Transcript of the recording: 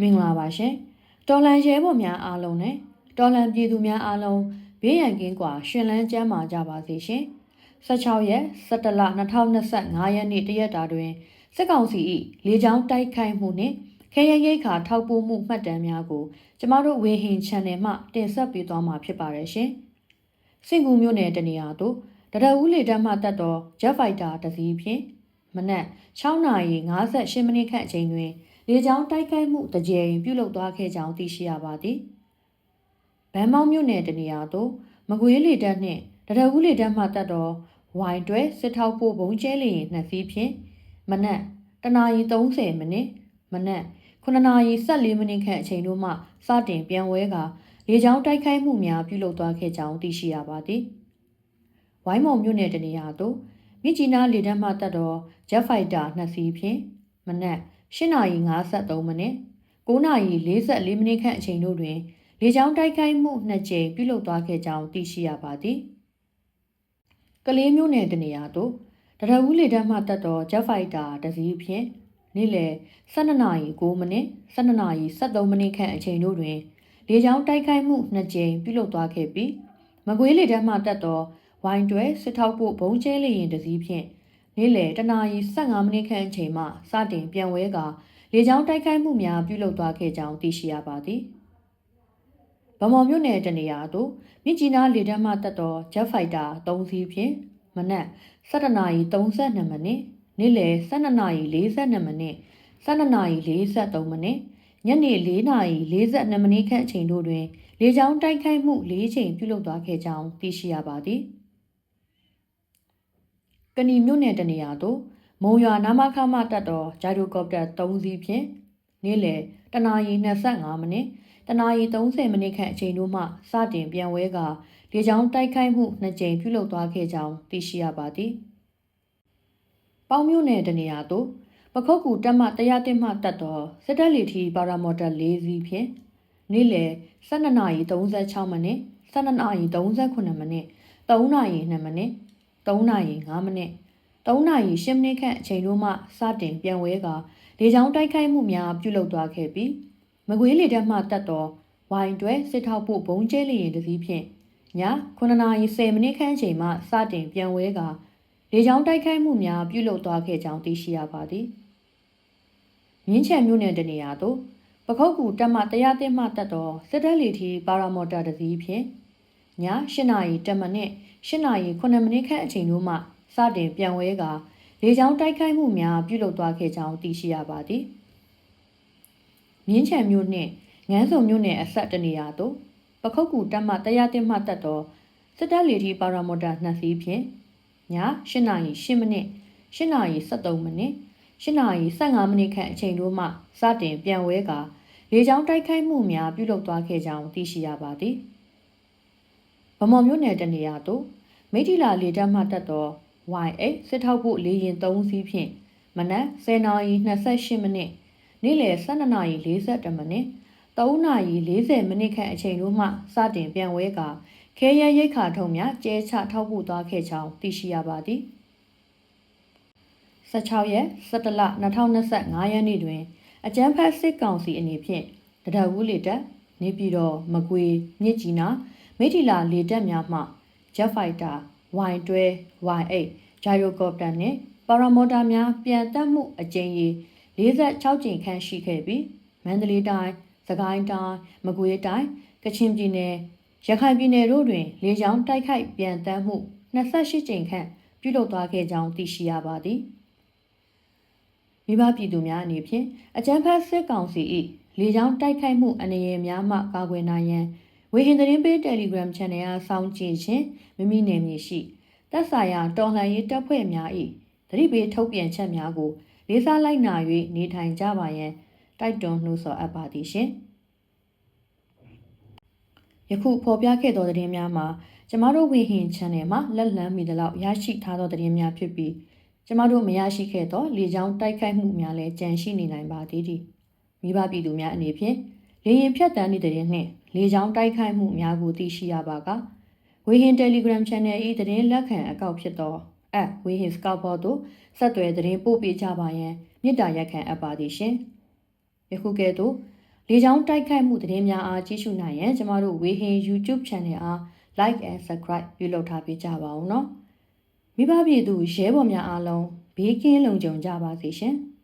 မင်္ဂလာပါရှင်တော်လန်ရဲဘော်များအားလုံးနဲ့တော်လန်ပြည်သူများအားလုံးဘေးရန်ကင်းကွာရှင်လန်းကျမ်းမာကြပါစေရှင်16ရက်17လ2025ရက်နေ့တရက်တာတွင်စစ်ကောင်စီ၏လေကြောင်းတိုက်ခိုက်မှုနှင့်ခဲယရိတ်ခါထောက်ပို့မှုမှတ်တမ်းများကိုကျမတို့ဝေဟင် channel မှတင်ဆက်ပေးသွားမှာဖြစ်ပါတယ်ရှင်စင်ကူမျိုးနယ်တနေရာသို့တရဝူးလေတပ်မှတက်တော် Jet Fighter တစ်စီးဖြင့်မနက်6:58မိနစ်ခန့်အချိန်တွင် လေကြောင်းတိုက်ခိုက်မှုတကြိမ်ပြုလုပ်သွားခဲ့ကြောင်းသိရှိရပါသည်။ဗန်မောင်းမြို့နယ်တနေရာသို့မကွေးလေတပ်နှင့်တရဝူးလေတပ်မှတက်တော်ဝိုင်တွဲစစ်ထောက်ဖို့ဘုံကျဲလေရင်နှစ်စီးဖြင့်မနက်တနာရီ30မိနစ်မနက်9နာရီ14မိနစ်ခန့်အချိန်တို့မှစတင်ပြန်ဝဲကလေကြောင်းတိုက်ခိုက်မှုများပြုလုပ်သွားခဲ့ကြောင်းသိရှိရပါသည်။ဝိုင်းမော်မြို့နယ်တနေရာသို့မြစ်ကြီးနားလေတပ်မှတက်တော် Jet Fighter နှစ်စီးဖြင့်မနက် 8:53မိနစ်9:44မိနစ်ခန့်အချိန်တို့တွင်လေကြောင်းတိုက်ခိုက်မှုနှစ်ကြိမ်ပြုလုပ်သွားခဲ့ကြောင်းသိရှိရပါသည်။ကလေးမျိုးနယ်တနေရာသို့တရဝူးလေတပ်မှတက်တော် Jet Fighter တစ်စီးဖြင့်နေ့လယ်12:09မိနစ်12:73မိနစ်ခန့်အချိန်တို့တွင်လေကြောင်းတိုက်ခိုက်မှုနှစ်ကြိမ်ပြုလုပ်သွားခဲ့ပြီးမကွေးလေတပ်မှတက်တော်ဝိုင်းတွဲစစ်ထောက်ဖို့ဘုံကျဲလေရင်တစ်စီးဖြင့် နေ့လယ်တနာရီ15မိနစ်ခန့်အချိန်မှစတင်ပြန်ဝဲကလေကြောင်းတိုက်ခိုက်မှုများပြုလုပ်သွားခဲ့ကြောင်းသိရှိရပါသည်။ဗမော်မြို့နယ်တနေရာသို့မြစ်ကြီးနားလေတပ်မှတက်တော် Jet Fighter 3စီးဖြင့်မနက်7:32မိနစ်နေ့လယ်12:42မိနစ်12:43မိနစ်ညနေ4:42မိနစ်ခန့်အချိန်တို့တွင် လေကြောင်းတိုက်ခိုက်မှု၄ချိန်ပြုလုပ်သွားခဲ့ကြောင်းသိရှိရပါသည်။ ကဏီမြို့နယ်တနေရာသို့မုံရွာနာမခမတက်တော်ဂျိုင်ရိုကော်ပတာ3စီးဖြင့်နေ့လယ်တနာရီ25မိနစ်တနာရီ30မိနစ်ခန့်အချိန်တို့မှစတင်ပြန်ဝဲကလေကြောင်းတိုက်ခိုက်မှုနှစ်ကြိမ်ပြုလုပ်သွားခဲ့ကြောင်းသိရှိရပါသည်။ပေါင်းမြို့နယ်တနေရာသို့ပခုတ်ကူတက်မှတရားတင်မှတက်တော်စစ်တပ်လီထီပါရာမော်တာ၄စီးဖြင့်နေ့လယ်12:36မိနစ်12:38မိနစ်3:02မိနစ် 3နာရီ5မိနစ်3နာရီ10မိနစ်ခန့်အချိန်တို့မှစတင်ပြန်ဝဲကလေကြောင်းတိုက်ခိုက်မှုများပြုလုပ်သွားခဲ့ပြီးမကွေးလေတပ်မှတက်တော်ဝိုင်တွဲစစ်ထောက်ဖို့ဘုံကျဲလေရင်တစည်းဖြင့်ည9နာရီ10မိနစ်ခန့်အချိန်မှစတင်ပြန်ဝဲကလေကြောင်းတိုက်ခိုက်မှုများပြုလုပ်သွားခဲ့ကြောင်းသိရှိရပါသည်မြင်းချံမြို့နယ်တနေရာသို့ပခုတ်ကူတက်မှတရားတင်မှတက်တော်စစ်တပ်လီထီပါရာမော်တာတစည်းဖြင့် ည8နာရီ10မိနစ်8နာရီ9မိနစ်ခန့်အချိန်တို့မှစတင်ပြန်ဝဲကလေကြောင်းတိုက်ခိုက်မှုများပြုလုပ်သွားခဲ့ကြောင်းသိရှိရပါသည်။မြင်းချံမြို့နှင့်ငန်းစုံမြို့နယ်အဆက်တနေရာသို့ပခုတ်ကူတက်မှတရားတင်မှတက်သောစစ်တပ်လေထီပါရာမော်တာနှစ်စီးဖြင့်ည8နာရီ10မိနစ်8နာရီ73မိနစ်8နာရီ15မိနစ်ခန့်အချိန်တို့မှစတင်ပြန်ဝဲကလေကြောင်းတိုက်ခိုက်မှုများပြုလုပ်သွားခဲ့ကြောင်းသိရှိရပါသည်။ ဗမော်မြို့နယ်တနေရာသို့မိထီလာလေတပ်မှတက်သော YA စစ်ထောက်ဖို့လေရင်3စီးဖြင့်မနက်10:28မိနစ်နေ့လယ်12:42မိနစ်3:40မိနစ်ခန့်အချိန်တို့မှစတင်ပြန်ဝဲကခဲရဲရိတ်ခါထုံများကျဲချထောက်ပို့သွားခဲ့ကြောင်းသိရှိရပါသည်16ရက်17လ2025ရက်နေ့တွင်အကြမ်းဖက်စစ်ကောင်စီအနေဖြင့်တရဝူးလေတပ်နေပြည်တော်မကွေမြစ်ကြီးနား မိထီလာလေတပ်များမှ Jet Fighter Y12 Y8 Gyrocopter နှင့်ပါရာမော်တာများပြန်တက်မှုအကြိမ်ရေ46ကြိမ်ခန့်ရှိခဲ့ပြီးမန္တလေးတိုင်း၊စကိုင်းတိုင်း၊မကွေးတိုင်း၊ကချင်ပြည်နယ်၊ရခိုင်ပြည်နယ်တို့တွင် လေကြောင်းတိုက်ခိုက်ပြန်တက်မှု28ကြိမ်ခန့်ပြုလုပ်သွားခဲ့ကြောင်းသိရှိရပါသည်။မိဘပြည်သူများအနေဖြင့်အကြမ်းဖက်စစ်ကောင်စီ၏လေကြောင်းတိုက်ခိုက်မှုအနေအများမှကာကွယ်နိုင်ရန် ဝေဟင်သတင်းပေး Telegram Channel အားစောင့်ကြည့်ခြင်းမိမိနယ်မြေရှိသက်ဆိုင်ရာတော်လှန်ရေးတပ်ဖွဲ့များ၏သတိပေးထုတ်ပြန်ချက်များကိုလေးစားလိုက်နာ၍နေထိုင်ကြပါရန်တိုက်တွန်းနှိုးဆော်အပ်ပါသည်ရှင်။ယခုဖော်ပြခဲ့သောသတင်းများမှာကျမတို့ဝေဟင် Channel မှာလက်လန်းမိသလောက်ရရှိထားသောသတင်းများဖြစ်ပြီးကျမတို့မရရှိခဲ့သောလေကြောင်းတိုက်ခိုက်မှုများလည်းကြန့်ရှိနေနိုင်ပါသေးသည်။မိဘပြည်သူများအနေဖြင့်လေရင်ဖြတ်တန်းနေတဲ့တဲ့နှင့် လေကြောင်းတိုက်ခိုက်မှုများကိုသိရှိရပါကဝေဟင် Telegram Channel ၏သတင်းလက်ခံအကောင့်ဖြစ်သောအဝေဟင် Scout Bot သို့ဆက်သွယ်သတင်းပို့ပေးကြပါရန်မြစ်တာရက်ခံအပ်ပါသည်ရှင်။ယခုကဲ့သို့လေကြောင်းတိုက်ခိုက်မှုသတင်းများအားကြည့်ရှုနိုင်ရန်ကျမတို့ဝေဟင် YouTube Channel အား Like and Subscribe ပြုလုပ်ထားပေးကြပါဦးနော်မိဘပြည်သူရဲဘော်များအားလုံးဘေးကင်းလုံခြုံကြပါစေရှင်။